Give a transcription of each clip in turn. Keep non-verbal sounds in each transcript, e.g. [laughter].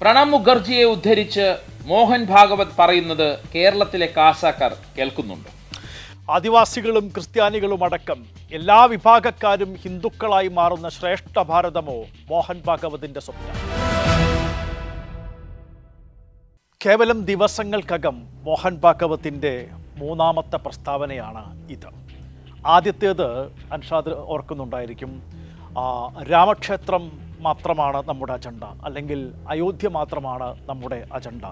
പ്രണബ് മുഖർജിയെ ഉദ്ധരിച്ച് മോഹൻ ഭാഗവത് പറയുന്നത് കേരളത്തിലെ കാസാക്കാർ കേൾക്കുന്നുണ്ട്. ആദിവാസികളും ക്രിസ്ത്യാനികളും അടക്കം എല്ലാ വിഭാഗക്കാരും ഹിന്ദുക്കളായി മാറുന്ന ശ്രേഷ്ഠ ഭാരതമോ മോഹൻ ഭാഗവതിന്റെ സ്വപ്നം. കേവലം ദിവസങ്ങൾക്കകം മോഹൻ ഭാഗവത്തിന്റെ മൂന്നാമത്തെ പ്രസ്താവനയാണ് ഇത്. ആദ്യത്തേത് അൻഷാദ് ഓർക്കുന്നുണ്ടായിരിക്കും. രാമക്ഷേത്രം മാത്രമാണ് നമ്മുടെ അജണ്ട. അല്ലെങ്കിൽ അയോധ്യ മാത്രമാണ് നമ്മുടെ അജണ്ട.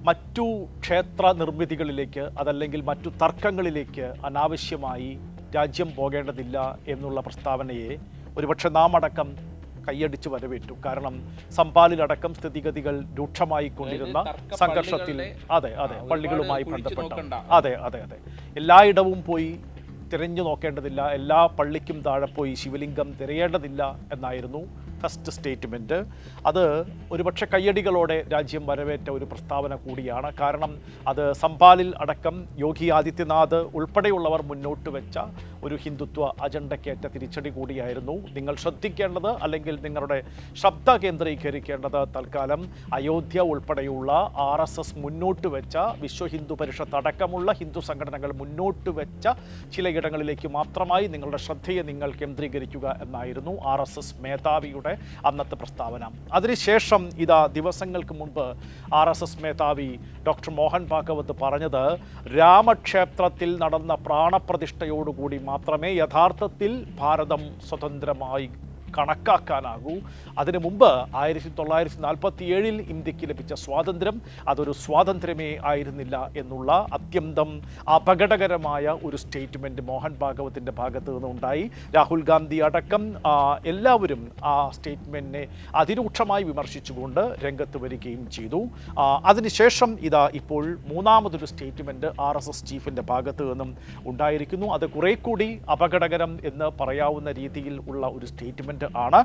മറ്റു ക്ഷേത്ര നിർമ്മിതികളിലേക്ക് അതല്ലെങ്കിൽ മറ്റു തർക്കങ്ങളിലേക്ക് അനാവശ്യമായി രാജ്യം പോകേണ്ടതില്ല എന്നുള്ള പ്രസ്താവനയെ ഒരുപക്ഷെ നാം അടക്കം കൈയടിച്ച് വരവേറ്റു. കാരണം സംപാലിലടക്കം സ്ഥിതിഗതികൾ രൂക്ഷമായി കൊണ്ടിരുന്ന സംഘർഷത്തിൽ അതെ അതെ പള്ളികളുമായി ബന്ധപ്പെട്ട. അതെ അതെ അതെ. എല്ലായിടവും പോയി തിരഞ്ഞു നോക്കേണ്ടതില്ല. എല്ലാ പള്ളിക്കും താഴെ പോയി ശിവലിംഗം തിരയേണ്ടതില്ല എന്നായിരുന്നു ഫസ്റ്റ് സ്റ്റേറ്റ്മെന്റ് അത് ഒരുപക്ഷെ കയ്യടികളോടെ രാജ്യം വരവേറ്റ ഒരു പ്രസ്താവന കൂടിയാണ്. കാരണം അത് സംപാലിൽ അടക്കം യോഗി ആദിത്യനാഥ് ഉൾപ്പെടെയുള്ളവർ മുന്നോട്ട് വെച്ച ഒരു ഹിന്ദുത്വ അജണ്ടയ്ക്കേറ്റ തിരിച്ചടി കൂടിയായിരുന്നു. നിങ്ങൾ ശ്രദ്ധിക്കേണ്ടത് അല്ലെങ്കിൽ നിങ്ങളുടെ ശബ്ദ കേന്ദ്രീകരിക്കേണ്ടത് തൽക്കാലം അയോധ്യ ഉൾപ്പെടെയുള്ള ആർ എസ് എസ് മുന്നോട്ട് വെച്ച വിശ്വ ഹിന്ദു പരിഷത്ത് അടക്കമുള്ള ഹിന്ദു സംഘടനകൾ മുന്നോട്ട് വെച്ച ചിലയിടങ്ങളിലേക്ക് മാത്രമായി നിങ്ങളുടെ ശ്രദ്ധയെ നിങ്ങൾ കേന്ദ്രീകരിക്കുക എന്നായിരുന്നു ആർ എസ് എസ് അന്നത്തെ പ്രസ്താവന. അതിനുശേഷം ഇതാ ദിവസങ്ങൾക്ക് മുൻപ് ആർ എസ് എസ് മേധാവി ഡോക്ടർ മോഹൻ ഭാഗവത് പറഞ്ഞത് രാമക്ഷേത്രത്തിൽ നടന്ന പ്രാണപ്രതിഷ്ഠയോടുകൂടി മാത്രമേ യഥാർത്ഥത്തിൽ ഭാരതം സ്വതന്ത്രമായി കണക്കാക്കാനാകൂ. അതിനു മുമ്പ് ആയിരത്തി തൊള്ളായിരത്തി നാൽപ്പത്തി ഏഴിൽ ഇന്ത്യയ്ക്ക് ലഭിച്ച സ്വാതന്ത്ര്യം അതൊരു സ്വാതന്ത്ര്യമേ ആയിരുന്നില്ല എന്നുള്ള അത്യന്തം അപകടകരമായ ഒരു സ്റ്റേറ്റ്മെന്റ് മോഹൻ ഭാഗവത്തിന്റെ ഭാഗത്ത് നിന്നുണ്ടായി. രാഹുൽ ഗാന്ധി അടക്കം എല്ലാവരും ആ സ്റ്റേറ്റ്മെന്റിനെ അതിരൂക്ഷമായി വിമർശിച്ചുകൊണ്ട് രംഗത്ത് വരികയും ചെയ്തു. അതിനുശേഷം ഇതാ ഇപ്പോൾ മൂന്നാമതൊരു സ്റ്റേറ്റ്മെന്റ് ആർ എസ് എസ് ചീഫിന്റെ ഭാഗത്ത് നിന്നും ഉണ്ടായിരിക്കുന്നു. അത് കുറെ കൂടി അപകടകരം എന്ന് പറയാവുന്ന രീതിയിൽ ഉള്ള ഒരു സ്റ്റേറ്റ്മെന്റ് ആണ്.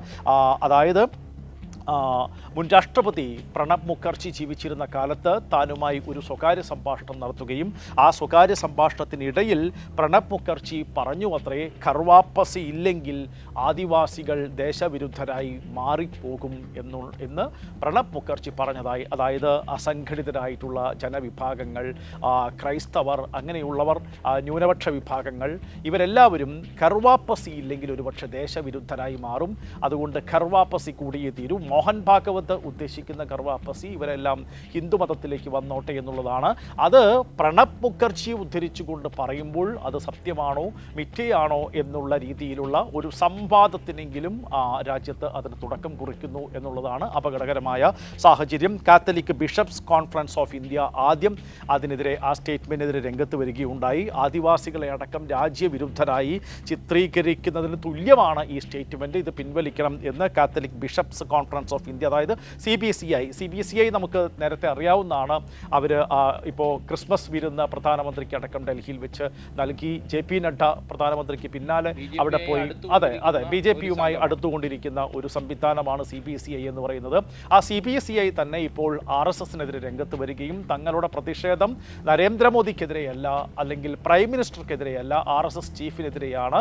അതായത് മുൻ രാഷ്ട്രപതി പ്രണബ് മുഖർജി ജീവിച്ചിരുന്ന കാലത്ത് താനുമായി ഒരു സ്വകാര്യ സംഭാഷണം നടത്തുകയും ആ സ്വകാര്യ സംഭാഷണത്തിനിടയിൽ പ്രണബ് മുഖർജി പറഞ്ഞു അത്രേ കർവാപ്പസി ഇല്ലെങ്കിൽ ആദിവാസികൾ ദേശവിരുദ്ധരായി മാറിപ്പോകും എന്നു എന്ന് പ്രണബ് മുഖർജി പറഞ്ഞതായി അതായത് അസംഘടിതരായിട്ടുള്ള ജനവിഭാഗങ്ങൾ ക്രൈസ്തവർ അങ്ങനെയുള്ളവർ ന്യൂനപക്ഷ വിഭാഗങ്ങൾ ഇവരെല്ലാവരും കർവാപ്പസി ഇല്ലെങ്കിൽ ഒരുപക്ഷെ ദേശവിരുദ്ധരായി മാറും. അതുകൊണ്ട് കർവാപ്പസി കൂടിയേ തീരൂ മോഹൻ ഭാഗവത് ഉദ്ദേശിക്കുന്ന കർവാപ്പസി ഇവരെല്ലാം ഹിന്ദു മതത്തിലേക്ക് വന്നോട്ടെ എന്നുള്ളതാണ്. അത് പ്രണബ് മുഖർജി ഉദ്ധരിച്ചുകൊണ്ട് പറയുമ്പോൾ അത് സത്യമാണോ മിഥ്യയാണോ എന്നുള്ള രീതിയിലുള്ള ഒരു സംവാദത്തിനെങ്കിലും രാജ്യത്ത് അതിന് തുടക്കം കുറിക്കുന്നു എന്നുള്ളതാണ് അപകടകരമായ സാഹചര്യം. Catholic Bishops Conference of India ആദ്യം അതിനെതിരെ ആ സ്റ്റേറ്റ്മെന്റിനെതിരെ രംഗത്ത് വരികയുണ്ടായി. ആദിവാസികളെ അടക്കം രാജ്യവിരുദ്ധരായി ചിത്രീകരിക്കുന്നതിന് തുല്യമാണ് ഈ സ്റ്റേറ്റ്മെന്റ് ഇത് പിൻവലിക്കണം എന്ന് Catholic Bishops Conference of India അതായത് C B C I C B C I നമുക്ക് നേരത്തെ അറിയാവുന്നതാണ്. അവർ ഇപ്പോൾ ക്രിസ്മസ് വിരുന്ന് പ്രധാനമന്ത്രിക്ക് അടക്കം ഡൽഹിയിൽ വെച്ച് നൽകി. ജെ പി നഡ്ഡ പ്രധാനമന്ത്രിക്ക് പിന്നാലെ അവിടെ പോയി. അതെ അതെ. ബി ജെ പിയുമായി അടുത്തുകൊണ്ടിരിക്കുന്ന ഒരു സംവിധാനമാണ് സി ബി സി ഐ എന്ന് പറയുന്നത്. ആ സി ബി സി ഐ തന്നെ ഇപ്പോൾ ആർ എസ് എസിനെതിരെ രംഗത്ത് വരികയും തങ്ങളുടെ പ്രതിഷേധം നരേന്ദ്രമോദിക്കെതിരെയല്ല അല്ലെങ്കിൽ പ്രൈം മിനിസ്റ്റർക്കെതിരെയല്ല ആർ എസ് എസ് ചീഫിനെതിരെയാണ്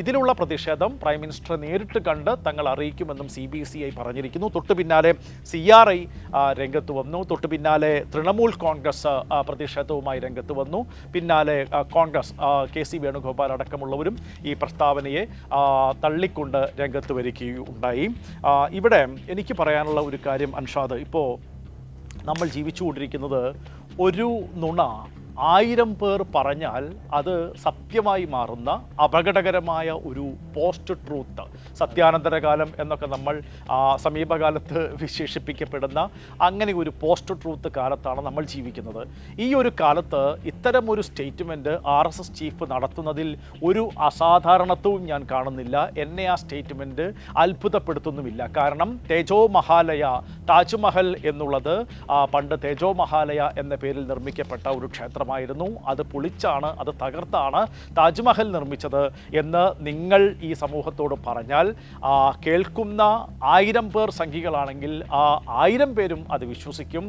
ഇതിലുള്ള പ്രതിഷേധം പ്രൈം മിനിസ്റ്റർ നേരിട്ട് കണ്ട് തങ്ങൾ അറിയിക്കുമെന്നും സി ബി സി ഐ പറഞ്ഞിരിക്കുന്നു. തൊട്ടു പിന്നാലെ സി ആർ ഐ രംഗത്ത് വന്നു. തൊട്ടു പിന്നാലെ തൃണമൂൽ കോൺഗ്രസ് പ്രതിഷേധവുമായി രംഗത്ത് വന്നു. പിന്നാലെ കോൺഗ്രസ് കെ സി വേണുഗോപാൽ അടക്കമുള്ളവരും ഈ പ്രസ്താവനയെ തള്ളിക്കൊണ്ട് രംഗത്ത് വരികയുണ്ടായി. ഇവിടെ എനിക്ക് പറയാനുള്ള ഒരു കാര്യം അൻഷാദ്. ഇപ്പോൾ നമ്മൾ ജീവിച്ചുകൊണ്ടിരിക്കുന്നത് ഒരു നുണ ആയിരം പേർ പറഞ്ഞാൽ അത് സത്യമായി മാറുന്ന അപകടകരമായ ഒരു പോസ്റ്റ് ട്രൂത്ത്. സത്യാനന്തര കാലം എന്നൊക്കെ നമ്മൾ സമീപകാലത്ത് [laughs] വിശേഷിപ്പിക്കപ്പെടുന്ന അങ്ങനെ ഒരു പോസ്റ്റ് ട്രൂത്ത് കാലത്താണ് നമ്മൾ ജീവിക്കുന്നത്. ഈ ഒരു കാലത്ത് ഇത്തരം ഒരു statement R S S chief നടത്തുന്നതിൽ ഒരു അസാധാരണത്വവും ഞാൻ കാണുന്നില്ല. എന്നെ ആ സ്റ്റേറ്റ്മെന്റ് അത്ഭുതപ്പെടുത്തുന്നുമില്ല. കാരണം തേജോ മഹാലയ താജ്മഹൽ എന്നുള്ളത് പണ്ട് തേജോ മഹാലയ എന്ന പേരിൽ നിർമ്മിക്കപ്പെട്ട ഒരു ക്ഷേത്രമാണ്. മാത്രമായിരുന്നു. അത് പൊളിച്ചാണ് അത് തകർത്താണ് താജ്മഹൽ നിർമ്മിച്ചത് എന്ന് നിങ്ങൾ ഈ സമൂഹത്തോട് പറഞ്ഞാൽ കേൾക്കുന്ന ആയിരം പേർ സംഖികളാണെങ്കിൽ ആ ആയിരം പേരും അത് വിശ്വസിക്കും.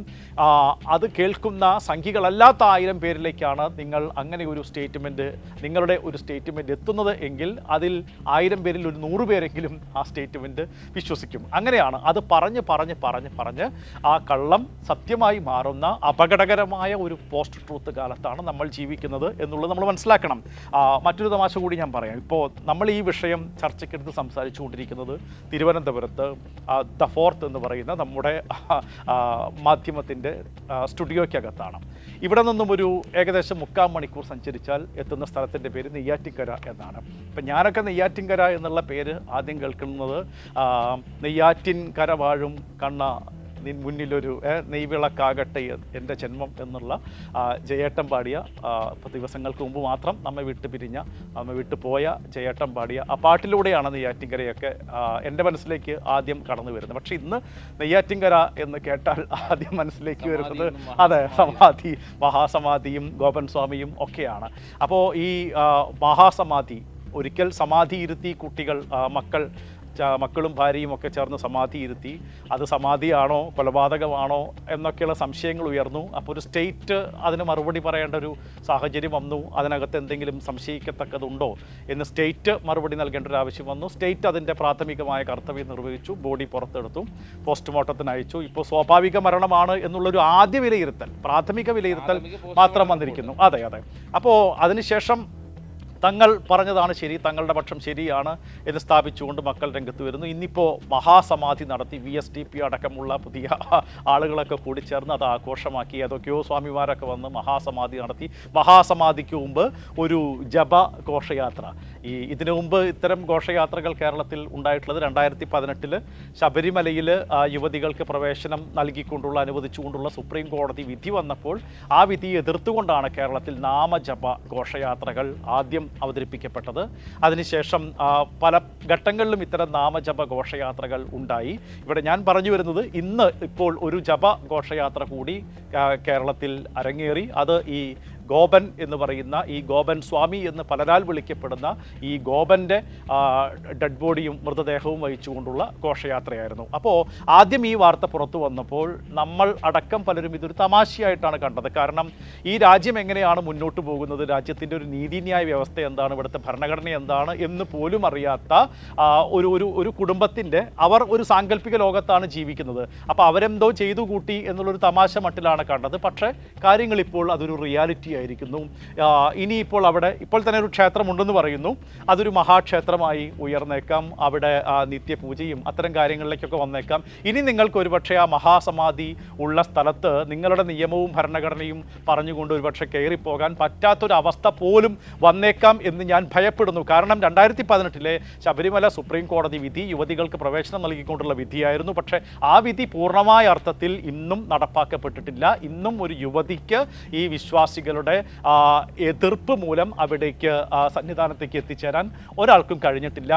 അത് കേൾക്കുന്ന സംഖികളല്ലാത്ത ആയിരം പേരിലേക്കാണ് നിങ്ങൾ അങ്ങനെ ഒരു സ്റ്റേറ്റ്മെന്റ് നിങ്ങളുടെ ഒരു സ്റ്റേറ്റ്മെന്റ് എത്തുന്നത് എങ്കിൽ അതിൽ ആയിരം പേരിൽ ഒരു നൂറ് പേരെങ്കിലും ആ സ്റ്റേറ്റ്മെന്റ് വിശ്വസിക്കും. അങ്ങനെയാണ്. അത് പറഞ്ഞ് പറഞ്ഞ് പറഞ്ഞ് പറഞ്ഞ് ആ കള്ളം സത്യമായി മാറുന്ന അപകടകരമായ ഒരു പോസ്റ്റ് ട്രൂത്ത് കാലത്താണ് നമ്മൾ ജീവിക്കുന്നത് എന്നുള്ളത് നമ്മൾ മനസ്സിലാക്കണം. മറ്റൊരു തമാശ കൂടി ഞാൻ പറയാം. ഇപ്പോൾ നമ്മൾ ഈ വിഷയം ചർച്ചയ്ക്കെടുത്ത് സംസാരിച്ചു കൊണ്ടിരിക്കുന്നത് തിരുവനന്തപുരത്ത് ദ ഫോർത്ത് എന്ന് പറയുന്ന നമ്മുടെ മാധ്യമത്തിന്റെ സ്റ്റുഡിയോയ്ക്കകത്താണ്. ഇവിടെ നിന്നും ഒരു ഏകദേശം മുക്കാൽ മണിക്കൂർ സഞ്ചരിച്ചാൽ എത്തുന്ന സ്ഥലത്തിന്റെ പേര് നെയ്യാറ്റിക്കര എന്നാണ്. ഇപ്പം ഞാനൊക്കെ നെയ്യാറ്റിൻകര എന്നുള്ള പേര് ആദ്യം കേൾക്കുന്നത് നെയ്യാറ്റിൻ നെയ്യാറ്റിൻകര വാഴും കണ്ണ മുന്നിലൊരു നെയ്വിളക്കാകട്ടെ എന്റെ ജന്മം എന്നുള്ള ജയേട്ടൻ പാടിയ ദിവസങ്ങൾക്ക് മുമ്പ് മാത്രം നമ്മെ വിട്ടു പിരിഞ്ഞ നമ്മെ വിട്ടു പോയ ജയേട്ടൻ പാടിയ ആ പാട്ടിലൂടെയാണ് നെയ്യാറ്റിൻകരയൊക്കെ എന്റെ മനസ്സിലേക്ക് ആദ്യം കടന്നു വരുന്നത്. പക്ഷേ ഇന്ന് നെയ്യാറ്റിൻകര എന്ന് കേട്ടാൽ ആദ്യം മനസ്സിലേക്ക് വരുന്നത് അതെ സമാധി മഹാസമാധിയും ഗോപൻ സ്വാമിയും ഒക്കെയാണ്. അപ്പോൾ ഈ മഹാസമാധി ഒരിക്കൽ സമാധി ഇരുത്തി കുട്ടികൾ മക്കൾ മക്കളും ഭാര്യയും ഒക്കെ ചേർന്ന് സമാധി ഇരുത്തി. അത് സമാധിയാണോ കൊലപാതകമാണോ എന്നൊക്കെയുള്ള സംശയങ്ങൾ ഉയർന്നു. അപ്പോൾ ഒരു സ്റ്റേറ്റ് അതിന് മറുപടി പറയേണ്ട ഒരു സാഹചര്യം വന്നു. അതിനകത്ത് എന്തെങ്കിലും സംശയിക്കത്തക്കതുണ്ടോ എന്ന് സ്റ്റേറ്റ് മറുപടി നൽകേണ്ട ഒരു ആവശ്യം വന്നു. സ്റ്റേറ്റ് അതിന്റെ പ്രാഥമികമായ കർത്തവ്യം നിർവഹിച്ചു. ബോഡി പുറത്തെടുത്തു. പോസ്റ്റ്മോർട്ടത്തിന് അയച്ചു. ഇപ്പോൾ സ്വാഭാവിക മരണമാണ് എന്നുള്ളൊരു ആദ്യ വിലയിരുത്തൽ പ്രാഥമിക വിലയിരുത്തൽ മാത്രം വന്നിരിക്കുന്നു. അതെ അതെ. അപ്പോൾ അതിനുശേഷം തങ്ങൾ പറഞ്ഞതാണ് ശരി തങ്ങളുടെ പക്ഷം ശരിയാണ് എന്ന് സ്ഥാപിച്ചുകൊണ്ട് മക്കൾ രംഗത്ത് വരുന്നു. ഇന്നിപ്പോൾ മഹാസമാധി നടത്തി വി എസ് ഡി പി അടക്കമുള്ള പുതിയ ആളുകളൊക്കെ കൂടി ചേർന്ന് അത് ആഘോഷമാക്കി. അതൊക്കെയോ സ്വാമിമാരൊക്കെ വന്ന് മഹാസമാധി നടത്തി. മഹാസമാധിക്ക് മുമ്പ് ഒരു ജപ ഘോഷയാത്ര. ഈ ഇതിനു മുമ്പ് ഇത്തരം ഘോഷയാത്രകൾ കേരളത്തിൽ ഉണ്ടായിട്ടുള്ളത് രണ്ടായിരത്തി പതിനെട്ടിൽ ശബരിമലയിൽ യുവതികൾക്ക് പ്രവേശനം നൽകിക്കൊണ്ടുള്ള അനുവദിച്ചുകൊണ്ടുള്ള സുപ്രീം കോടതി വിധി വന്നപ്പോൾ ആ വിധി എതിർത്തുകൊണ്ടാണ് കേരളത്തിൽ നാമജപ ഘോഷയാത്രകൾ ആദ്യം അവതരിപ്പിക്കപ്പെട്ടത്. അതിനുശേഷം പല ഘട്ടങ്ങളിലും ഇത്തരം നാമജപ ഘോഷയാത്രകൾ ഉണ്ടായി. ഇവിടെ ഞാൻ പറഞ്ഞു വരുന്നത് ഇന്ന് ഇപ്പോൾ ഒരു ജപ ഘോഷയാത്ര കൂടി കേരളത്തിൽ അരങ്ങേറി. അത് ഈ ഗോപൻ എന്ന് പറയുന്ന ഈ ഗോപൻ സ്വാമി എന്ന് പലരാൽ വിളിക്കപ്പെടുന്ന ഈ ഗോപന്റെ ഡെഡ് ബോഡിയും മൃതദേഹവും വഹിച്ചുകൊണ്ടുള്ള ഘോഷയാത്രയായിരുന്നു. അപ്പോൾ ആദ്യം ഈ വാർത്ത പുറത്തു വന്നപ്പോൾ നമ്മൾ അടക്കം പലരും ഇതൊരു തമാശയായിട്ടാണ് കണ്ടത്. കാരണം ഈ രാജ്യം എങ്ങനെയാണ് മുന്നോട്ട് പോകുന്നത്? രാജ്യത്തിന്റെ ഒരു നീതിന്യായ വ്യവസ്ഥ എന്താണ്? ഇവിടുത്തെ ഭരണഘടന എന്താണ്? എന്ന് പോലും അറിയാത്ത ഒരു ഒരു ഒരു കുടുംബത്തിന്റെ അവർ ഒരു സാങ്കല്പിക ലോകത്താണ് ജീവിക്കുന്നത്. അപ്പോൾ അവരെന്തോ ചെയ്തു കൂട്ടി എന്നുള്ളൊരു തമാശ മട്ടിലാണ് കണ്ടത്. പക്ഷേ കാര്യങ്ങൾ ഇപ്പോൾ അതൊരു റിയാലിറ്റി ആയിരിക്കുന്നു. ഇനിയിപ്പോൾ അവിടെ ഇപ്പോൾ തന്നെ ഒരു ക്ഷേത്രമുണ്ടെന്ന് പറയുന്നു. അതൊരു മഹാക്ഷേത്രമായി ഉയർന്നേക്കാം. അവിടെ നിത്യപൂജയും അത്തരം കാര്യങ്ങളിലേക്കൊക്കെ വന്നേക്കാം. ഇനി നിങ്ങൾക്ക് ഒരുപക്ഷെ ആ മഹാസമാധി ഉള്ള സ്ഥലത്ത് നിങ്ങളുടെ നിയമവും ഭരണഘടനയും പറഞ്ഞുകൊണ്ട് ഒരുപക്ഷെ കയറിപ്പോകാൻ പറ്റാത്തൊരവസ്ഥ പോലും വന്നേക്കാം എന്ന് ഞാൻ ഭയപ്പെടുന്നു. കാരണം രണ്ടായിരത്തി പതിനെട്ടിലെ ശബരിമല സുപ്രീം കോടതി വിധി യുവതികൾക്ക് പ്രവേശനം നൽകിക്കൊണ്ടുള്ള വിധിയായിരുന്നു. പക്ഷേ ആ വിധി പൂർണമായ അർത്ഥത്തിൽ ഇന്നും നടപ്പാക്കപ്പെട്ടിട്ടില്ല. ഇന്നും ഒരു യുവതിക്ക് ഈ വിശ്വാസികളുടെ ആ, എതിർപ്പ് മൂലം അവിടേക്ക് സന്നിധാനത്തേക്ക് എത്തിച്ചേരാൻ ഒരാൾക്കും കഴിഞ്ഞിട്ടില്ല.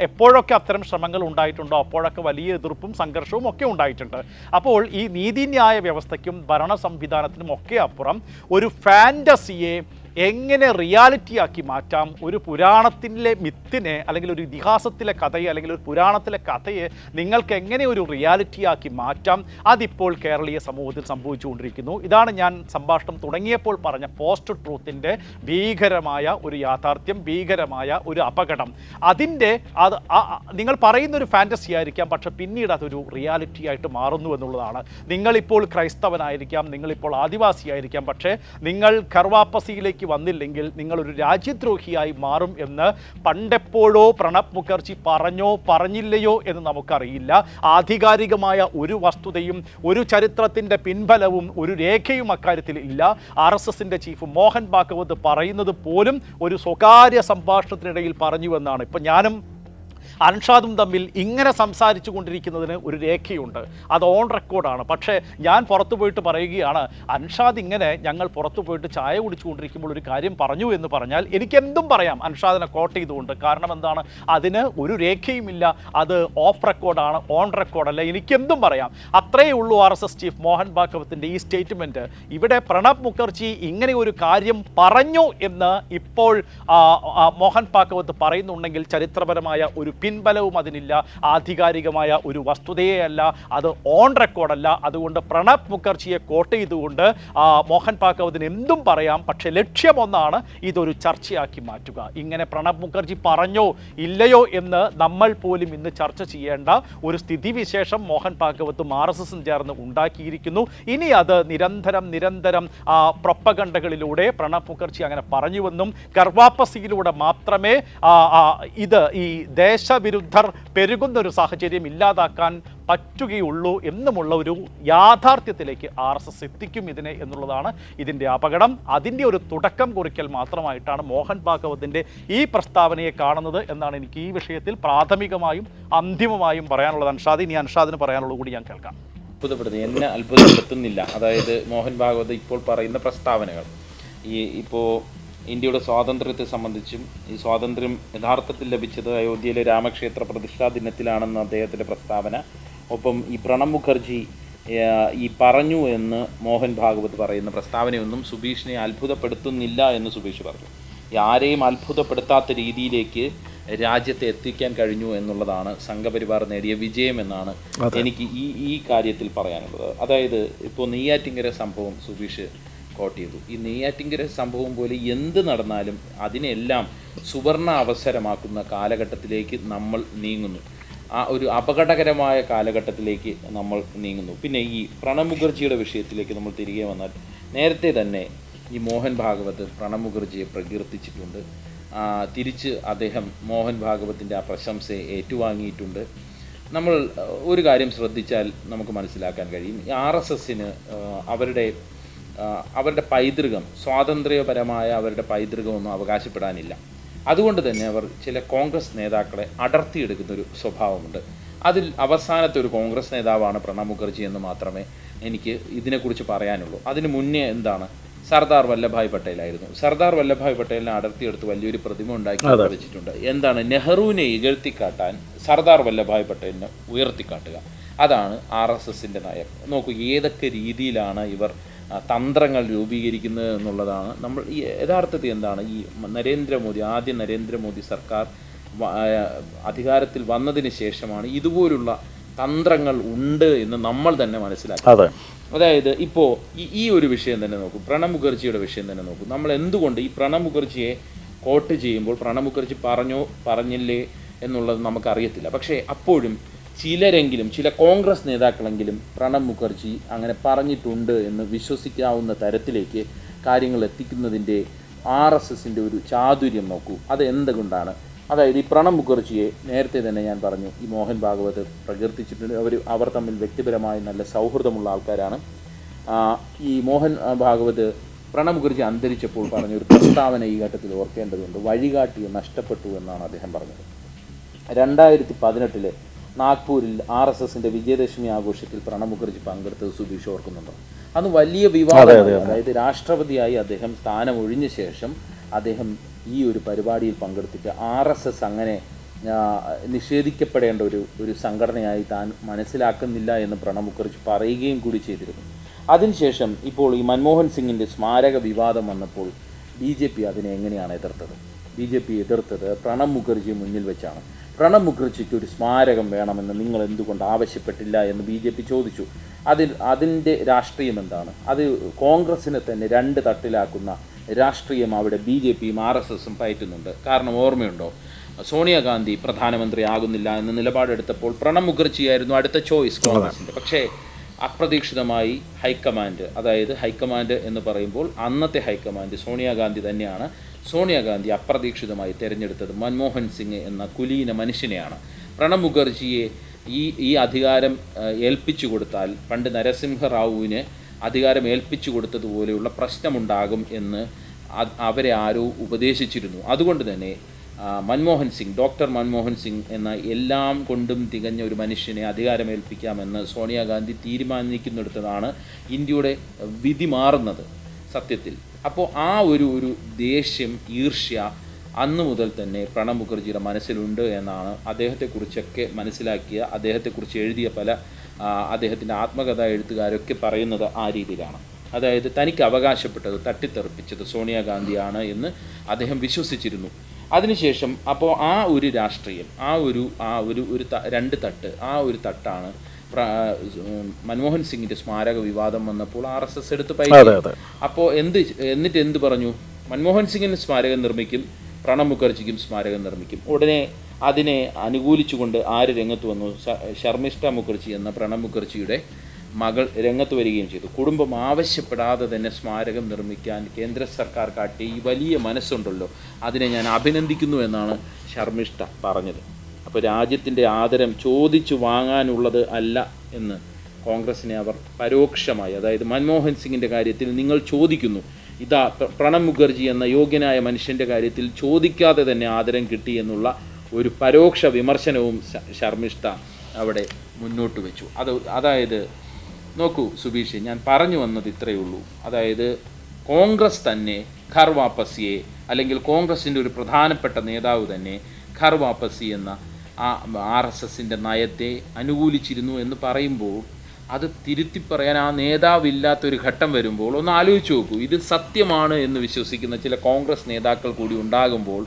എപ്പോഴൊക്കെ അത്തരം ശ്രമങ്ങൾ ഉണ്ടായിട്ടുണ്ടോ അപ്പോഴൊക്കെ വലിയ എതിർപ്പും സംഘർഷവും ഒക്കെ ഉണ്ടായിട്ടുണ്ട്. അപ്പോൾ ഈ നീതിന്യായ വ്യവസ്ഥയ്ക്കും ഭരണ സംവിധാനത്തിനും ഒക്കെ അപ്പുറം ഒരു ഫാന്റസിയെ എങ്ങനെ റിയാലിറ്റിയാക്കി മാറ്റാം? ഒരു പുരാണത്തിലെ മിത്തിനെ അല്ലെങ്കിൽ ഒരു ഇതിഹാസത്തിലെ കഥയെ അല്ലെങ്കിൽ ഒരു പുരാണത്തിലെ കഥയെ നിങ്ങൾക്ക് എങ്ങനെ ഒരു റിയാലിറ്റിയാക്കി മാറ്റാം? അതിപ്പോൾ കേരളീയ സമൂഹത്തിൽ സംഭവിച്ചുകൊണ്ടിരിക്കുന്നു. ഇതാണ് ഞാൻ സംഭാഷണം തുടങ്ങിയപ്പോൾ പറഞ്ഞ പോസ്റ്റ് ട്രൂത്തിന്റെ ഭീകരമായ ഒരു യാഥാർത്ഥ്യം ഭീകരമായ ഒരു അപകടം. അതിന്റെ അത് നിങ്ങൾ പറയുന്ന ഒരു ഫാന്റസി ആയിരിക്കാം പക്ഷെ പിന്നീട് അതൊരു റിയാലിറ്റി ആയിട്ട് മാറുന്നു എന്നുള്ളതാണ്. നിങ്ങളിപ്പോൾ ക്രൈസ്തവനായിരിക്കാം നിങ്ങളിപ്പോൾ ആദിവാസിയായിരിക്കാം പക്ഷേ നിങ്ങൾ കർവാപ്പസിയിലേക്ക് വന്നില്ലെങ്കിൽ നിങ്ങളൊരു രാജ്യദ്രോഹിയായി മാറും എന്ന് പണ്ടെപ്പോഴോ പ്രണബ് മുഖർജി പറഞ്ഞോ പറഞ്ഞില്ലയോ എന്ന് നമുക്കറിയില്ല. ആധികാരികമായ ഒരു വസ്തുതയും ഒരു ചരിത്രത്തിന്റെ പിൻബലവും ഒരു രേഖയും അക്കാര്യത്തിൽ ഇല്ല. ആർ എസ് എസിന്റെ ചീഫ് മോഹൻ ഭാഗവത് പറയുന്നത് പോലും ഒരു സ്വകാര്യ സംഭാഷണത്തിനിടയിൽ പറഞ്ഞുവെന്നാണ് ഇപ്പം ഞാനും അൻഷാദും തമ്മിൽ ഇങ്ങനെ സംസാരിച്ചു കൊണ്ടിരിക്കുന്നതിന് ഒരു രേഖയുണ്ട്. അത് ഓൺ റെക്കോർഡാണ് പക്ഷേ ഞാൻ പുറത്തു പോയിട്ട് പറയുകയാണ് അൻഷാദ് ഇങ്ങനെ ഞങ്ങൾ പുറത്തു പോയിട്ട് ചായ കുടിച്ചുകൊണ്ടിരിക്കുമ്പോൾ ഒരു കാര്യം പറഞ്ഞു എന്ന് പറഞ്ഞാൽ എനിക്ക് എന്തും പറയാം അൻഷാദിനെ കോട്ട് ചെയ്തുകൊണ്ട്. കാരണം എന്താണ്? അതിന് ഒരു രേഖയുമില്ല. അത് ഓഫ് റെക്കോർഡാണ് ഓൺ റെക്കോർഡല്ല എനിക്കെന്തും പറയാം. അത്രയേ ഉള്ളൂ R S S chief Mohan ഭാഗവത്തിന്റെ ഈ സ്റ്റേറ്റ്മെന്റ് ഇവിടെ പ്രണബ് മുഖർജി ഇങ്ങനെ ഒരു കാര്യം പറഞ്ഞു എന്ന് ഇപ്പോൾ മോഹൻ ഭാഗവത്ത് പറയുന്നുണ്ടെങ്കിൽ ചരിത്രപരമായ ഒരു പിൻബലവും അതിനില്ല. ആധികാരികമായ ഒരു വസ്തുതയേ അല്ല അത് ഓൺ റെക്കോർഡല്ല അതുകൊണ്ട് പ്രണബ് മുഖർജിയെ കോട്ട് ചെയ്തുകൊണ്ട് മോഹൻ ഭാഗവതിന് എന്തും പറയാം പക്ഷേ ലക്ഷ്യമൊന്നാണ് ഇതൊരു ചർച്ചയാക്കി മാറ്റുക. ഇങ്ങനെ പ്രണബ് മുഖർജി പറഞ്ഞോ ഇല്ലയോ എന്ന് നമ്മൾ പോലും ഇന്ന് ചർച്ച ചെയ്യേണ്ട ഒരു സ്ഥിതിവിശേഷം മോഹൻ ഭാഗവത്തും ആർ എസ് എസും ചേർന്ന് ഉണ്ടാക്കിയിരിക്കുന്നു. ഇനി അത് നിരന്തരം നിരന്തരം പ്രൊപ്പഗണ്ടകളിലൂടെ പ്രണബ് മുഖർജി അങ്ങനെ പറഞ്ഞുവെന്നും ഗർവാപ്പസിയിലൂടെ മാത്രമേ ഇത് ഈ ദേശവിരുദ്ധർ പെരുകുന്ന ഒരു സാഹചര്യം ഇല്ലാതാക്കാൻ പറ്റുകയുള്ളൂ എന്നുമുള്ള ഒരു യാഥാർത്ഥ്യത്തിലേക്ക് ആർ എസ് എസ് എത്തിക്കും ഇതിനെ എന്നുള്ളതാണ് ഇതിന്റെ അപകടം. അതിന്റെ ഒരു തുടക്കം കുറിക്കൽ മാത്രമായിട്ടാണ് മോഹൻ ഭാഗവതിന്റെ ഈ പ്രസ്താവനയെ കാണുന്നത് എന്നാണ് എനിക്ക് ഈ വിഷയത്തിൽ പ്രാഥമികമായും അന്തിമമായും പറയാനുള്ളത്. അൻഷാദ് ഇനി അൻഷാദിന് പറയാനുള്ളത് കൂടി ഞാൻ കേൾക്കാം. അത്ഭുതപ്പെടുന്നു എന്നെ അത്ഭുതപ്പെടുത്തുന്നില്ല. അതായത് മോഹൻ ഭാഗവത് ഇപ്പോൾ പറയുന്ന പ്രസ്താവനകൾ. ഈ ഇപ്പോൾ ഇന്ത്യയുടെ സ്വാതന്ത്ര്യത്തെ സംബന്ധിച്ചും ഈ സ്വാതന്ത്ര്യം യഥാർത്ഥത്തിൽ ലഭിച്ചത് അയോധ്യയിലെ രാമക്ഷേത്ര പ്രതിഷ്ഠാ ദിനത്തിലാണെന്ന് അദ്ദേഹത്തിന്റെ പ്രസ്താവന. ഒപ്പം ഈ പ്രണബ് മുഖർജി ഈ പറഞ്ഞു എന്ന് മോഹൻ ഭാഗവത് പറയുന്ന പ്രസ്താവനയൊന്നും സുബീഷിനെ അത്ഭുതപ്പെടുത്തുന്നില്ല എന്ന് സുബീഷ് പറഞ്ഞു. ഈ ആരെയും അത്ഭുതപ്പെടുത്താത്ത രീതിയിലേക്ക് രാജ്യത്തെ എത്തിക്കാൻ കഴിഞ്ഞു എന്നുള്ളതാണ് സംഘപരിവാർ നേടിയ വിജയം എന്നാണ് എനിക്ക് ഈ ഈ കാര്യത്തിൽ പറയാനുള്ളത്. അതായത് ഇപ്പോൾ നെയ്യാറ്റിങ്കര സംഭവം സുബീഷ് കോട്ട് ചെയ്തു. ഈ നെയ്യാറ്റിങ്കര സംഭവം പോലെ എന്ത് നടന്നാലും അതിനെല്ലാം സുവർണ അവസരമാക്കുന്ന കാലഘട്ടത്തിലേക്ക് നമ്മൾ നീങ്ങുന്നു. ആ ഒരു അപകടകരമായ കാലഘട്ടത്തിലേക്ക് നമ്മൾ നീങ്ങുന്നു. പിന്നെ ഈ പ്രണബ് മുഖർജിയുടെ വിഷയത്തിലേക്ക് നമ്മൾ തിരികെ വന്നാൽ നേരത്തെ തന്നെ ഈ മോഹൻ ഭാഗവത് പ്രണബ് മുഖർജിയെ പ്രകീർത്തിച്ചിട്ടുണ്ട്. തിരിച്ച് അദ്ദേഹം മോഹൻ ഭാഗവത്തിന്റെ ആ പ്രശംസയെ ഏറ്റുവാങ്ങിയിട്ടുണ്ട്. നമ്മൾ ഒരു കാര്യം ശ്രദ്ധിച്ചാൽ നമുക്ക് മനസ്സിലാക്കാൻ കഴിയും. ആർ എസ് എസിന് അവരുടെ അവരുടെ പൈതൃകം സ്വാതന്ത്ര്യപരമായ അവരുടെ പൈതൃകമൊന്നും അവകാശപ്പെടാനില്ല. അതുകൊണ്ട് തന്നെ അവർ ചില കോൺഗ്രസ് നേതാക്കളെ അടർത്തിയെടുക്കുന്ന ഒരു സ്വഭാവമുണ്ട്. അതിൽ അവസാനത്തെ ഒരു കോൺഗ്രസ് നേതാവാണ് പ്രണബ് മുഖർജി എന്ന് മാത്രമേ എനിക്ക് ഇതിനെക്കുറിച്ച് പറയാനുള്ളൂ. അതിന് മുന്നേ എന്താണ്? സർദാർ വല്ലഭായ് പട്ടേലായിരുന്നു. സർദാർ വല്ലഭായ് പട്ടേലിനെ അടർത്തിയെടുത്ത് വലിയൊരു പ്രതിമ ഉണ്ടാക്കി വെച്ചിട്ടുണ്ട്. എന്താണ്? നെഹ്റുവിനെ ഇകഴ്ത്തിക്കാട്ടാൻ സർദാർ വല്ലഭായ് പട്ടേലിനെ ഉയർത്തിക്കാട്ടുക. അതാണ് ആർ എസ് എസിന്റെ നയം. നോക്കൂ ഏതൊക്കെ രീതിയിലാണ് ഇവർ തന്ത്രങ്ങൾ രൂപീകരിക്കുന്നത് എന്നുള്ളതാണ്. നമ്മൾ ഈ യഥാർത്ഥത്തിൽ എന്താണ്? ഈ നരേന്ദ്രമോദി ആദ്യ നരേന്ദ്രമോദി സർക്കാർ അധികാരത്തിൽ വന്നതിന് ശേഷമാണ് ഇതുപോലുള്ള തന്ത്രങ്ങൾ ഉണ്ട് എന്ന് നമ്മൾ തന്നെ മനസ്സിലാക്കി അതായത് ഇപ്പോൾ ഈ ഈ ഒരു വിഷയം തന്നെ നോക്കൂ. പ്രണബ് മുഖർജിയുടെ വിഷയം തന്നെ നോക്കൂ. നമ്മൾ എന്തുകൊണ്ട് ഈ പ്രണബ് മുഖർജിയെ കോട്ട് ചെയ്യുമ്പോൾ പ്രണബ് മുഖർജി പറഞ്ഞോ പറഞ്ഞില്ലേ എന്നുള്ളത് നമുക്കറിയത്തില്ല. പക്ഷേ അപ്പോഴും ചിലരെങ്കിലും ചില കോൺഗ്രസ് നേതാക്കളെങ്കിലും പ്രണബ് മുഖർജി അങ്ങനെ പറഞ്ഞിട്ടുണ്ട് എന്ന് വിശ്വസിക്കാവുന്ന തരത്തിലേക്ക് കാര്യങ്ങൾ എത്തിക്കുന്നതിന്റെ ആർ എസ് എസിന്റെ ഒരു ചാതുര്യം നോക്കൂ. അത് എന്തുകൊണ്ടാണ്? അതായത് ഈ പ്രണബ് മുഖർജിയെ നേരത്തെ തന്നെ ഞാൻ പറഞ്ഞു ഈ മോഹൻ ഭാഗവത് പ്രകീർത്തിച്ചിട്ടുണ്ട്. അവർ അവർ തമ്മിൽ വ്യക്തിപരമായി നല്ല സൗഹൃദമുള്ള ആൾക്കാരാണ്. ഈ മോഹൻ ഭാഗവത് പ്രണബ് മുഖർജി അന്തരിച്ചപ്പോൾ പറഞ്ഞൊരു പ്രസ്താവന ഈ ഘട്ടത്തിൽ ഓർക്കേണ്ടതുണ്ട്. വഴികാട്ടി നഷ്ടപ്പെട്ടു എന്നാണ് അദ്ദേഹം പറഞ്ഞത്. രണ്ടായിരത്തി പതിനെട്ടിൽ നാഗ്പൂരിൽ ആർ എസ് എസിന്റെ വിജയദശമി ആഘോഷത്തിൽ പ്രണബ് മുഖർജി പങ്കെടുത്തത് സുബീഷ് ഓർക്കുന്നുണ്ടോ? അന്ന് വലിയ വിവാദം അതായത് രാഷ്ട്രപതിയായി അദ്ദേഹം സ്ഥാനം ഒഴിഞ്ഞ ശേഷം അദ്ദേഹം ഈ ഒരു പരിപാടിയിൽ പങ്കെടുത്തിട്ട് ആർ എസ് എസ് അങ്ങനെ നിഷേധിക്കപ്പെടേണ്ട ഒരു ഒരു സംഘടനയായി താൻ മനസ്സിലാക്കുന്നില്ല എന്ന് പ്രണബ് മുഖർജി പറയുകയും കൂടി ചെയ്തിരുന്നു. അതിനുശേഷം ഇപ്പോൾ ഈ മൻമോഹൻ സിംഗിന്റെ സ്മാരക വിവാദം വന്നപ്പോൾ ബി ജെ പി അതിനെ എങ്ങനെയാണ് എതിർത്തത്? ബി ജെ പി എതിർത്തത് പ്രണബ് മുഖർജി മുന്നിൽ വെച്ചാണ്. പ്രണബ് മുഖർജിക്ക് ഒരു സ്മാരകം വേണമെന്ന് നിങ്ങൾ എന്തുകൊണ്ട് ആവശ്യപ്പെട്ടില്ല എന്ന് ബി ജെ പി ചോദിച്ചു. അതിൽ അതിന്റെ രാഷ്ട്രീയം എന്താണ്? അത് കോൺഗ്രസിനെ തന്നെ രണ്ട് തട്ടിലാക്കുന്ന രാഷ്ട്രീയം അവിടെ ബി ജെ പിയും ആർ എസ് എസും പയറ്റുന്നുണ്ട്. കാരണം ഓർമ്മയുണ്ടോ? സോണിയാഗാന്ധി പ്രധാനമന്ത്രി ആകുന്നില്ല എന്ന നിലപാടെടുത്തപ്പോൾ പ്രണബ് മുഖർജിയായിരുന്നു അടുത്ത ചോയ്സ് കോൺഗ്രസിന്റെ. പക്ഷേ അപ്രതീക്ഷിതമായി ഹൈക്കമാൻഡ് അതായത് ഹൈക്കമാൻഡ് എന്ന് പറയുമ്പോൾ അന്നത്തെ ഹൈക്കമാൻഡ് സോണിയാഗാന്ധി തന്നെയാണ് സോണിയാഗാന്ധി അപ്രതീക്ഷിതമായി തിരഞ്ഞെടുത്തത് മൻമോഹൻ സിംഗ് എന്ന കുലീന മനുഷ്യനെയാണ്. പ്രണബ് മുഖർജിയെ ഈ ഈ അധികാരം ഏൽപ്പിച്ചു കൊടുത്താൽ പണ്ട് നരസിംഹ റാവുവിന് അധികാരം ഏൽപ്പിച്ചു കൊടുത്തതുപോലെയുള്ള പ്രശ്നമുണ്ടാകും എന്ന് അവരെ ആരോ ഉപദേശിച്ചിരുന്നു. അതുകൊണ്ട് തന്നെ മൻമോഹൻ സിംഗ് ഡോക്ടർ മൻമോഹൻ സിംഗ് എന്ന എല്ലാം കൊണ്ടും തികഞ്ഞ ഒരു മനുഷ്യനെ അധികാരമേൽപ്പിക്കാമെന്ന് സോണിയാഗാന്ധി തീരുമാനിക്കുന്നിടത്താണ് ഇന്ത്യയുടെ വിധി മാറുന്നത്. സത്യത്തിൽ. അപ്പോൾ ആ ഒരു ഒരു ദേഷ്യം ഈർഷ്യ അന്ന് മുതൽ തന്നെ പ്രണബ് മുഖർജിയുടെ മനസ്സിലുണ്ട് എന്നാണ് അദ്ദേഹത്തെക്കുറിച്ചൊക്കെ മനസ്സിലാക്കിയ അദ്ദേഹത്തെക്കുറിച്ച് എഴുതിയ പല അദ്ദേഹത്തിന്റെ ആത്മകഥ എഴുത്തുകാരൊക്കെ പറയുന്നത് ആ രീതിയിലാണ്. അതായത് തനിക്ക് അവകാശപ്പെട്ടത് തട്ടിത്തെറിപ്പിച്ചത് സോണിയാഗാന്ധിയാണ് എന്ന് അദ്ദേഹം വിശ്വസിച്ചിരുന്നു. അതിനുശേഷം അപ്പോൾ ആ ഒരു രാഷ്ട്രീയം ആ ഒരു ആ ഒരു ഒരു രണ്ട് തട്ട് ആ ഒരു തട്ടാണ് മൻമോഹൻ സിംഗിന്റെ സ്മാരക വിവാദം വന്നപ്പോൾ ആർ എസ് എസ് എടുത്ത് പൈസ. അപ്പോൾ എന്ത് എന്നിട്ട് എന്ത് പറഞ്ഞു? മൻമോഹൻ സിംഗിന് സ്മാരകം നിർമ്മിക്കും പ്രണബ് മുഖർജിക്കും സ്മാരകം നിർമ്മിക്കും. ഉടനെ അതിനെ അനുകൂലിച്ചുകൊണ്ട് ആര് രംഗത്ത് വന്നു? ശർമിഷ്ഠ മുഖർജി എന്ന പ്രണബ് മുഖർജിയുടെ മകൾ രംഗത്ത് വരികയും ചെയ്തു. കുടുംബം ആവശ്യപ്പെടാതെ തന്നെ സ്മാരകം നിർമ്മിക്കാൻ കേന്ദ്ര സർക്കാർ കാട്ടിയ ഈ വലിയ മനസ്സുണ്ടല്ലോ. അതിനെ ഞാൻ അഭിനന്ദിക്കുന്നു എന്നാണ് ശർമിഷ്ഠ പറഞ്ഞത്. അപ്പോൾ രാജ്യത്തിന്റെ ആദരം ചോദിച്ചു വാങ്ങാനുള്ളത് അല്ല എന്ന് കോൺഗ്രസിനെ അവർ പരോക്ഷമായി അതായത് മൻമോഹൻ സിംഗിന്റെ കാര്യത്തിൽ നിങ്ങൾ ചോദിക്കുന്നു. ഇതാ പ്ര- പ്രണബ് മുഖർജി എന്ന യോഗ്യനായ മനുഷ്യന്റെ കാര്യത്തിൽ ചോദിക്കാതെ തന്നെ ആദരം കിട്ടി എന്നുള്ള ഒരു പരോക്ഷ വിമർശനവും ശർമിഷ്ഠ അവിടെ മുന്നോട്ട് വെച്ചു. അത് അതായത് നോക്കൂ സുബീഷ് ഞാൻ പറഞ്ഞു വന്നത് ഇത്രയേ ഉള്ളൂ. അതായത് കോൺഗ്രസ് തന്നെ ഖർ വാപ്പസിയെ അല്ലെങ്കിൽ കോൺഗ്രസിന്റെ ഒരു പ്രധാനപ്പെട്ട നേതാവ് തന്നെ ഖർ വാപ്പസി എന്ന ആർ എസ് എസിന്റെ നയത്തെ അനുകൂലിച്ചിരുന്നു എന്ന് പറയുമ്പോൾ അത് തിരുത്തി പറയാൻ ആ നേതാവില്ലാത്തൊരു ഘട്ടം വരുമ്പോൾ ഒന്ന് ആലോചിച്ച് നോക്കൂ. ഇത് സത്യമാണ് എന്ന് വിശ്വസിക്കുന്ന ചില കോൺഗ്രസ് നേതാക്കൾ കൂടി ഉണ്ടാകുമ്പോൾ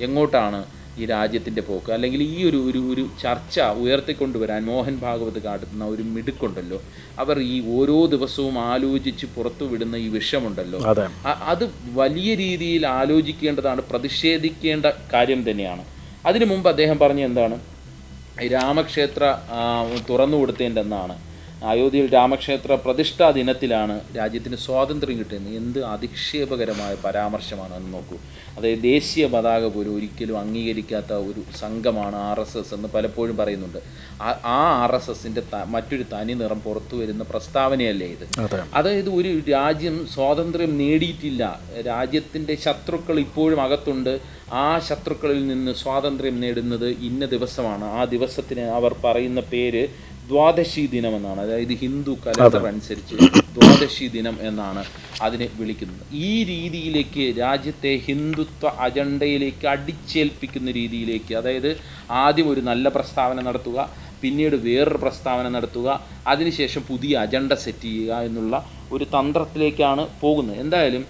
എങ്ങോട്ടാണ് ഈ രാജ്യത്തിന്റെ പോക്ക്? അല്ലെങ്കിൽ ഈ ഒരു ഒരു ഒരു ചർച്ച ഉയർത്തിക്കൊണ്ടുവരാൻ മോഹൻ ഭാഗവത് കാട്ടുന്ന ഒരു മിടുക്കുണ്ടല്ലോ. അവർ ഈ ഓരോ ദിവസവും ആലോചിച്ച് പുറത്തുവിടുന്ന ഈ വിഷമുണ്ടല്ലോ. അത് വലിയ രീതിയിൽ ആലോചിക്കേണ്ടതാണ് പ്രതിഷേധിക്കേണ്ട കാര്യം തന്നെയാണ്. അതിനു മുമ്പ് അദ്ദേഹം പറഞ്ഞ എന്താണ്? രാമക്ഷേത്ര തുറന്നു കൊടുത്തതിന്റെ എന്നാണ് അയോധ്യയിൽ രാമക്ഷേത്ര പ്രതിഷ്ഠാ ദിനത്തിലാണ് രാജ്യത്തിന് സ്വാതന്ത്ര്യം കിട്ടുന്നത്. എന്ത് അധിക്ഷേപകരമായ പരാമർശമാണ് എന്ന് നോക്കൂ. അതായത് ദേശീയ പതാക പോലും ഒരിക്കലും അംഗീകരിക്കാത്ത ഒരു സംഘമാണ് ആർ എസ് എസ് എന്ന് പലപ്പോഴും പറയുന്നുണ്ട്. ആ- ആർ എസ് എസിന്റെ മറ്റൊരു തനി നിറം പുറത്തു വരുന്ന പ്രസ്താവനയല്ലേ ഇത്? അതായത് ഒരു രാജ്യം സ്വാതന്ത്ര്യം നേടിയിട്ടില്ല. രാജ്യത്തിന്റെ ശത്രുക്കൾ ഇപ്പോഴും അകത്തുണ്ട്. ആ ശത്രുക്കളിൽ നിന്ന് സ്വാതന്ത്ര്യം നേടുന്നത് ഇന്ന ദിവസമാണ്. ആ ദിവസത്തിന് അവർ പറയുന്ന പേര് ദ്വാദശി ദിനം എന്നാണ്. അതായത് ഹിന്ദു കലണ്ടർ അനുസരിച്ച് ദ്വാദശി ദിനം എന്നാണ് അതിനെ വിളിക്കുന്നത്. ഈ രീതിയിലേക്ക് രാജ്യത്തെ ഹിന്ദുത്വ അജണ്ടയിലേക്ക് അടിച്ചേൽപ്പിക്കുന്ന രീതിയിലേക്ക് അതായത് ആദ്യം ഒരു നല്ല പ്രസ്താവന നടത്തുക പിന്നീട് വേറൊരു പ്രസ്താവന നടത്തുക അതിനുശേഷം പുതിയ അജണ്ട സെറ്റ് ചെയ്യുക എന്നുള്ള ഒരു തന്ത്രത്തിലേക്കാണ് പോകുന്നത്. എന്തായാലും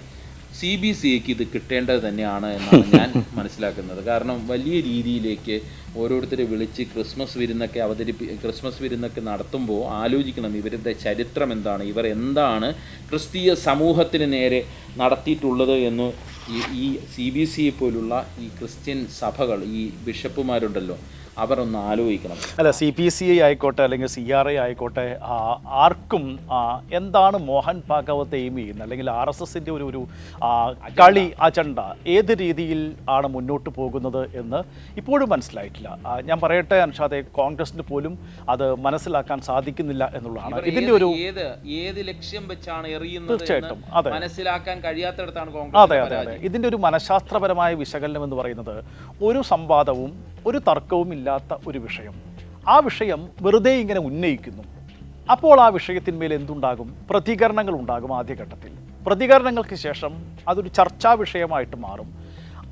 സി ബി സി എക്ക് ഇത് കിട്ടേണ്ടത് തന്നെയാണ് എന്നാണ് ഞാൻ [laughs] മനസ്സിലാക്കുന്നത്. കാരണം വലിയ രീതിയിലേക്ക് ഓരോരുത്തരെ വിളിച്ച് ക്രിസ്മസ് വിരുന്നൊക്കെ അവതരിപ്പി ക്രിസ്മസ് വിരുന്നൊക്കെ നടത്തുമ്പോൾ ആലോചിക്കണം ഇവരുടെ ചരിത്രം എന്താണ് ഇവർ എന്താണ് ക്രിസ്തീയ സമൂഹത്തിന് നേരെ നടത്തിയിട്ടുള്ളത് എന്ന് ഈ ഈ സി ബി സി പോലുള്ള ഈ ക്രിസ്ത്യൻ സഭകൾ ഈ ബിഷപ്പുമാരുണ്ടല്ലോ അവർ ഒന്ന് ആലോചിക്കണം. അല്ല സി പി സി ഐ ആയിക്കോട്ടെ അല്ലെങ്കിൽ സി ആർ ഐ ആയിക്കോട്ടെ ആർക്കും എന്താണ് മോഹൻ ഭാഗവത് എയിം ചെയ്യുന്നത്? അല്ലെങ്കിൽ ആർ എസ് എസിന്റെ ഒരു ഒരു കളി അജണ്ട ഏത് രീതിയിൽ ആണ് മുന്നോട്ട് പോകുന്നത് എന്ന് ഇപ്പോഴും മനസ്സിലായിട്ടില്ല. ഞാൻ പറയട്ടെ അൻഷാദെ കോൺഗ്രസിന് പോലും അത് മനസ്സിലാക്കാൻ സാധിക്കുന്നില്ല എന്നുള്ളതാണ്. ഇതിന്റെ ഒരു ഏത് ഏത് ലക്ഷ്യം വെച്ചാണ് എറിയുന്നത് തീർച്ചയായിട്ടും, അതെ. മനസ്സിലാക്കാൻ കഴിയാത്തടത്താണ് അതെ കോൺഗ്രസ് അതെ അതെ. ഇതിന്റെ ഒരു മനഃശാസ്ത്രപരമായ വിശകലനം എന്ന് പറയുന്നത് ഒരു സംവാദവും ഒരു തർക്കവും ഇല്ലാത്ത ഒരു വിഷയം. ആ വിഷയം വെറുതെ ഇങ്ങനെ ഉന്നയിക്കുന്നു. അപ്പോൾ ആ വിഷയത്തിന്മേൽ എന്തുണ്ടാകും? പ്രതികരണങ്ങൾ ഉണ്ടാകും ആദ്യഘട്ടത്തിൽ. പ്രതികരണങ്ങൾക്ക് ശേഷം അതൊരു ചർച്ചാ വിഷയമായിട്ട് മാറും.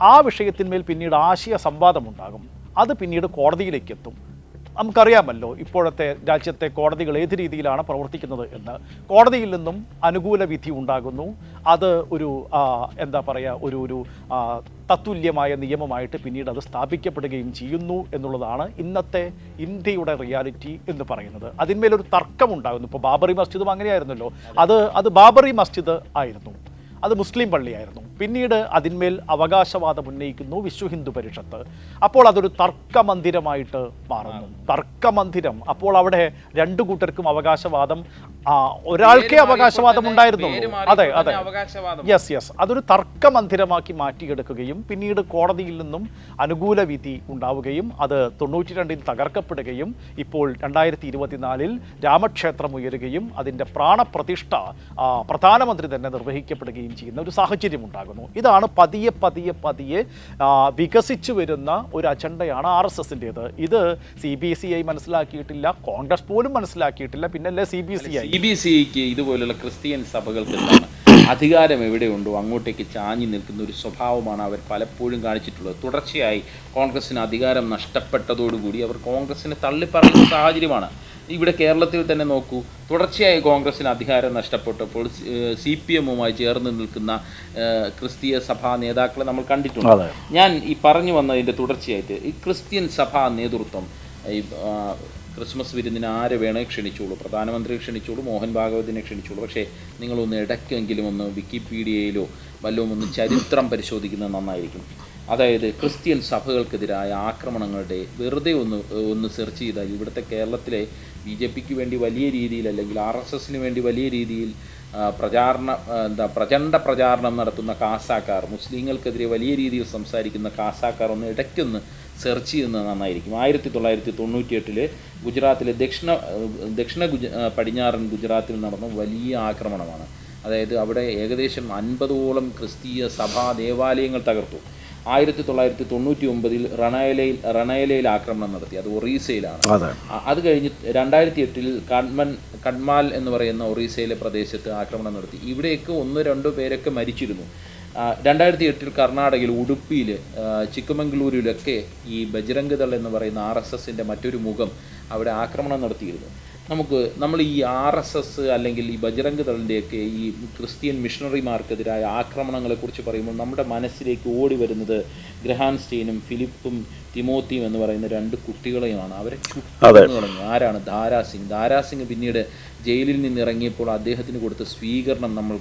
ആ വിഷയത്തിന്മേൽ പിന്നീട് ആശയ സംവാദമുണ്ടാകും അത് പിന്നീട് കോടതിയിലേക്ക് എത്തും. നമുക്കറിയാമല്ലോ ഇപ്പോഴത്തെ രാജ്യത്തെ കോടതികൾ ഏത് രീതിയിലാണ് പ്രവർത്തിക്കുന്നത് എന്ന്. കോടതിയിൽ നിന്നും അനുകൂല വിധി ഉണ്ടാകുന്നു. അത് ഒരു എന്താ പറയുക ഒരു ഒരു തത്തുല്യമായ നിയമമായിട്ട് പിന്നീട് അത് സ്ഥാപിക്കപ്പെടുകയും ചെയ്യുന്നു എന്നുള്ളതാണ് ഇന്നത്തെ ഇന്ത്യയുടെ റിയാലിറ്റി എന്ന് പറയുന്നത്. അതിന്മേലൊരു തർക്കമുണ്ടാകുന്നു. ഇപ്പോൾ ബാബറി മസ്ജിദും അങ്ങനെയായിരുന്നല്ലോ. അത് അത് ബാബറി മസ്ജിദ് ആയിരുന്നു. അത് മുസ്ലിം പള്ളിയായിരുന്നു. പിന്നീട് അതിന്മേൽ അവകാശവാദം ഉന്നയിക്കുന്നു വിശ്വ ഹിന്ദു പരിഷത്ത്. അപ്പോൾ അതൊരു തർക്കമന്ദിരമായിട്ട് മാറുന്നു. തർക്കമന്ദിരം. അപ്പോൾ അവിടെ രണ്ടു കൂട്ടർക്കും അവകാശവാദം ഒരാൾക്കേ അവകാശവാദം പേര് അതെ അതെ. അവകാശവാദം. യെസ് യെസ് അതൊരു തർക്കമന്ദിരമാക്കി മാറ്റിയെടുക്കുകയും പിന്നീട് കോടതിയിൽ നിന്നും അനുകൂല വിധി ഉണ്ടാവുകയും അത് തൊണ്ണൂറ്റി രണ്ടിൽ തകർക്കപ്പെടുകയും ഇപ്പോൾ രണ്ടായിരത്തി ഇരുപത്തിനാലിൽ രാമക്ഷേത്രം ഉയരുകയും അതിന്റെ പ്രാണപ്രതിഷ്ഠ പ്രധാനമന്ത്രി തന്നെ നിർവഹിക്കപ്പെടുകയും ചെയ്യുന്ന ഒരു സാഹചര്യം ഉണ്ടാകുന്നു. ഇതാണ് പതിയെ പതിയെ പതിയെ വികസിച്ചു വരുന്ന ഒരു അജണ്ടയാണ് ആർ എസ് എസിന്റേത് ഇത് സി ബി സി ഐ മനസ്സിലാക്കിയിട്ടില്ല കോൺഗ്രസ് പോലും മനസ്സിലാക്കിയിട്ടില്ല പിന്നല്ലേ C B C I C B S സിക്ക് ഇതുപോലുള്ള ക്രിസ്ത്യൻ സഭകൾക്ക് അധികാരം എവിടെയുണ്ടോ അങ്ങോട്ടേക്ക് ചാഞ്ഞു നിൽക്കുന്ന ഒരു സ്വഭാവമാണ് അവർ പലപ്പോഴും കാണിച്ചിട്ടുള്ളത്. തുടർച്ചയായി കോൺഗ്രസ്സിന് അധികാരം നഷ്ടപ്പെട്ടതോടുകൂടി അവർ കോൺഗ്രസിനെ തള്ളിപ്പറയുന്ന സാഹചര്യമാണ്. ഇവിടെ കേരളത്തിൽ തന്നെ നോക്കൂ. തുടർച്ചയായി കോൺഗ്രസിന് അധികാരം നഷ്ടപ്പെട്ടപ്പോൾ സി പി എമ്മുമായി ചേർന്ന് നിൽക്കുന്ന ക്രിസ്തീയ സഭാ നേതാക്കളെ നമ്മൾ കണ്ടിട്ടുണ്ട്. ഞാൻ ഈ പറഞ്ഞു വന്നതിന്റെ തുടർച്ചയായിട്ട് ഈ ക്രിസ്ത്യൻ സഭാ നേതൃത്വം ഈ ക്രിസ്മസ് വിരുന്നിന് ആരെ വേണേ ക്ഷണിച്ചോളൂ. പ്രധാനമന്ത്രിയെ ക്ഷണിച്ചോളൂ മോഹൻ ഭാഗവതിനെ ക്ഷണിച്ചോളൂ. പക്ഷേ നിങ്ങളൊന്ന് ഇടയ്ക്കെങ്കിലും ഒന്ന് വിക്കിപീഡിയയിലോ വല്ലതും ഒന്ന് ചരിത്രം പരിശോധിക്കുന്നത് നന്നായിരിക്കും. അതായത് ക്രിസ്ത്യൻ സഭകൾക്കെതിരായ ആക്രമണങ്ങളുടെ വെറുതെ ഒന്ന് ഒന്ന് സെർച്ച് ചെയ്താൽ ഇവിടുത്തെ കേരളത്തിലെ ബി ജെ പിക്ക് വേണ്ടി വലിയ രീതിയിൽ അല്ലെങ്കിൽ ആർ എസ് എസിന് വേണ്ടി വലിയ രീതിയിൽ പ്രചാരണം എന്താ പ്രചണ്ഡ പ്രചാരണം നടത്തുന്ന കാസാക്കാർ മുസ്ലിങ്ങൾക്കെതിരെ വലിയ രീതിയിൽ സംസാരിക്കുന്ന കാസാക്കാർ ഒന്ന് ഇടയ്ക്കൊന്ന് സെർച്ച് ചെയ്യുന്നത് നന്നായിരിക്കും. ആയിരത്തി തൊള്ളായിരത്തി തൊണ്ണൂറ്റി എട്ടിൽ ഗുജറാത്തിലെ ദക്ഷിണ ദക്ഷിണ ഗുജ പടിഞ്ഞാറൻ ഗുജറാത്തിൽ നടന്ന വലിയ ആക്രമണമാണ്. അതായത് അവിടെ ഏകദേശം അൻപതോളം ക്രിസ്തീയ സഭാ ദേവാലയങ്ങൾ തകർത്തു. ആയിരത്തി തൊള്ളായിരത്തി തൊണ്ണൂറ്റി ഒമ്പതിൽ റണയലയിൽ റണയലയിൽ ആക്രമണം നടത്തി. അത് ഒറീസയിലാണ്. അതെ. കഴിഞ്ഞ് രണ്ടായിരത്തി എട്ടിൽ കൺമൻ കൺമാൽ എന്ന് പറയുന്ന ഒറീസയിലെ പ്രദേശത്ത് ആക്രമണം നടത്തി. ഇവിടെയൊക്കെ ഒന്നോ രണ്ടോ പേരൊക്കെ മരിച്ചിരുന്നു. രണ്ടായിരത്തി എട്ടിൽ കർണാടകയിൽ ഉടുപ്പിയിൽ ചിക്കമംഗ്ലൂരിലൊക്കെ ഈ ബജ്രംഗദൾ ദൾ എന്ന് പറയുന്ന ആർ എസ് എസിന്റെ മറ്റൊരു മുഖം അവിടെ ആക്രമണം നടത്തിയിരുന്നു. നമുക്ക് നമ്മൾ ഈ ആർ എസ് എസ് അല്ലെങ്കിൽ ഈ ബജരംഗ് ദളിന്റെയൊക്കെ ഈ ക്രിസ്ത്യൻ മിഷണറിമാർക്കെതിരായ ആക്രമണങ്ങളെക്കുറിച്ച് പറയുമ്പോൾ നമ്മുടെ മനസ്സിലേക്ക് ഓടി വരുന്നത് ഗ്രഹാൻസ്റ്റീനും ഫിലിപ്പും തിമോത്തിയും എന്ന് പറയുന്ന രണ്ട് കുട്ടികളെയുമാണ്. അവരെ തുടങ്ങി ആരാണ്? ധാരാസിംഗ് ധാരാസിംഗ് സിംഗ് പിന്നീട് ജയിലിൽ നിന്ന് ഇറങ്ങിയപ്പോൾ അദ്ദേഹത്തിന് കൊടുത്ത സ്വീകരണം നമ്മൾ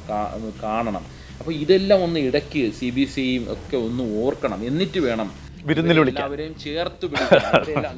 കാണണം. അപ്പോൾ ഇതെല്ലാം ഒന്ന് ഇടയ്ക്ക് സി ബി സിയും ഒക്കെ ഒന്ന് ഓർക്കണം. എന്നിട്ട് വേണം വിരുന്നിൽ. എല്ലാവരെയും ചേർത്ത്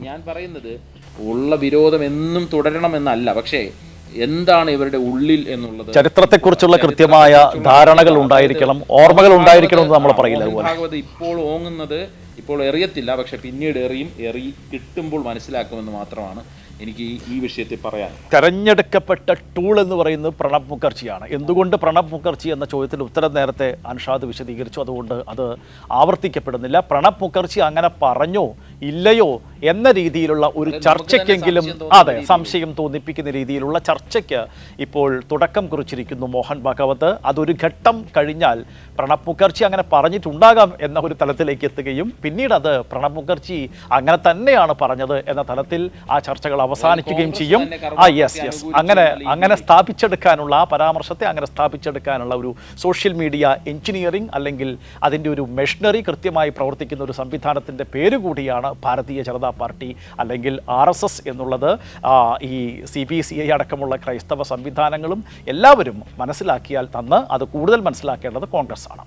ഞാൻ പറയുന്നത് ഉള്ള വിരോധം എന്നും തുടരണമെന്നല്ല. പക്ഷേ എന്താണ് ഇവരുടെ ഉള്ളിൽ എന്നുള്ളത്? ചരിത്രത്തെക്കുറിച്ചുള്ള കൃത്യമായ ധാരണകൾ ഉണ്ടായിരിക്കണം ഓർമ്മകൾ ഉണ്ടായിരിക്കണം എന്ന് നമ്മൾ പറയില്ല ഭാഗവത് ഇപ്പോൾ ഓങ്ങുന്നത് ഇപ്പോൾ എറിയത്തില്ല പക്ഷെ പിന്നീട് എറിയും എറി കിട്ടുമ്പോൾ മനസ്സിലാക്കുമെന്ന് മാത്രമാണ് എനിക്ക് ഈ- ഈ വിഷയത്തിൽ പറയാൻ. തെരഞ്ഞെടുക്കപ്പെട്ട ടൂൾ എന്ന് പറയുന്നത് പ്രണബ് മുഖർജിയാണ്. എന്തുകൊണ്ട് പ്രണബ് മുഖർജി എന്ന ചോദ്യത്തിന് ഉത്തരം നേരത്തെ അൻഷാദ് വിശദീകരിച്ചു. അതുകൊണ്ട് അത് ആവർത്തിക്കപ്പെടുന്നില്ല. പ്രണബ് മുഖർജി അങ്ങനെ പറഞ്ഞോ ഇല്ലയോ എന്ന രീതിയിലുള്ള ഒരു ചർച്ചയ്ക്കെങ്കിലും അതെ സംശയം തോന്നിപ്പിക്കുന്ന രീതിയിലുള്ള ചർച്ചയ്ക്ക് ഇപ്പോൾ തുടക്കം കുറിച്ചിരിക്കുന്നു മോഹൻ ഭാഗവത്. അതൊരു ഘട്ടം കഴിഞ്ഞാൽ പ്രണബ് മുഖർജി അങ്ങനെ പറഞ്ഞിട്ടുണ്ടാകാം എന്ന ഒരു തലത്തിലേക്ക് എത്തുകയും പിന്നീട് അത് പ്രണബ് മുഖർജി അങ്ങനെ തന്നെയാണ് പറഞ്ഞത് എന്ന തലത്തിൽ ആ ചർച്ചകൾ അവസാനിക്കുകയും ചെയ്യും. ആ യെസ് യെസ് അങ്ങനെ അങ്ങനെ സ്ഥാപിച്ചെടുക്കാനുള്ള ആ പരാമർശത്തെ അങ്ങനെ സ്ഥാപിച്ചെടുക്കാനുള്ള ഒരു സോഷ്യൽ മീഡിയ എഞ്ചിനീയറിംഗ് അല്ലെങ്കിൽ അതിന്റെ ഒരു മെഷീനറി കൃത്യമായി പ്രവർത്തിക്കുന്ന ഒരു സംവിധാനത്തിന്റെ പേര് കൂടിയാണ് ഭാരതീയ ജനതാ പാർട്ടി അല്ലെങ്കിൽ ആർ എസ് എസ് എന്നുള്ളത്. ഈ സി ബി സി ഐ അടക്കമുള്ള ക്രൈസ്തവ സംവിധാനങ്ങളും എല്ലാവരും മനസ്സിലാക്കിയാൽ തന്ന് അത് കൂടുതൽ മനസ്സിലാക്കേണ്ടത് കോൺഗ്രസ് ആണ്